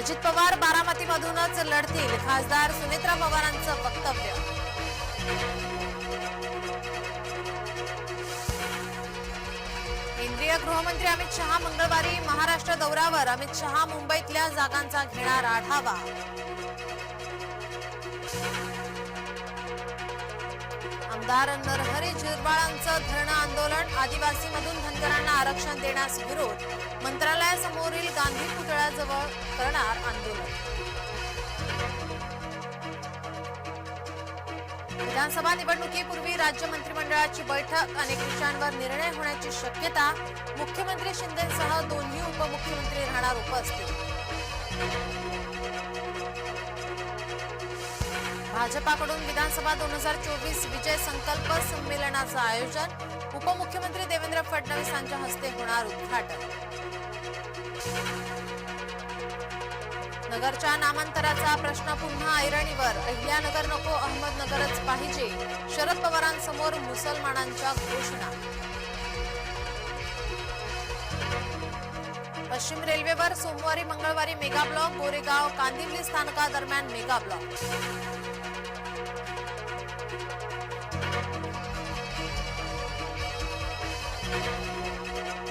अजित पवार बारामतीमधूनच लढतील. खासदार सुनेत्रा पवारांचं वक्तव्य. केंद्रीय गृहमंत्री अमित शहा मंगळवारी महाराष्ट्र दौऱ्यावर. अमित शहा मुंबईतल्या जागांचा घेणार आढावा. आमदार नरहरी झिरबाळांचं धरणं आंदोलन. आदिवासीमधून धनगरांना आरक्षण देण्यास विरोध. मंत्रालयासमोरील गांधी पुतळ्याजवळ करणार आंदोलन. विधानसभा निवडणुकीपूर्वी राज्य मंत्रिमंडळाची बैठक अनेक विषयांवर निर्णय होण्याची शक्यता मुख्यमंत्री शिंदेसह दोन्ही उपमुख्यमंत्री राहणार उपस्थित. भाजपाकडून विधानसभा दोन हजार चोवीस विजय संकल्प संमेलनाचं आयोजन उपमुख्यमंत्री देवेंद्र फडणवीसांच्या हस्ते होणार उद्घाटन. नगरच्या नामांतराचा प्रश्न पुन्हा ऐरणीवर. अहिल्यानगर नको अहमदनगरच पाहिजे. शरद पवारांसमोर मुसलमानांच्या घोषणा. पश्चिम रेल्वेवर सोमवारी मंगळवारी मेगा ब्लॉक गोरेगाव कांदिवली स्थानकादरम्यान मेगा ब्लॉक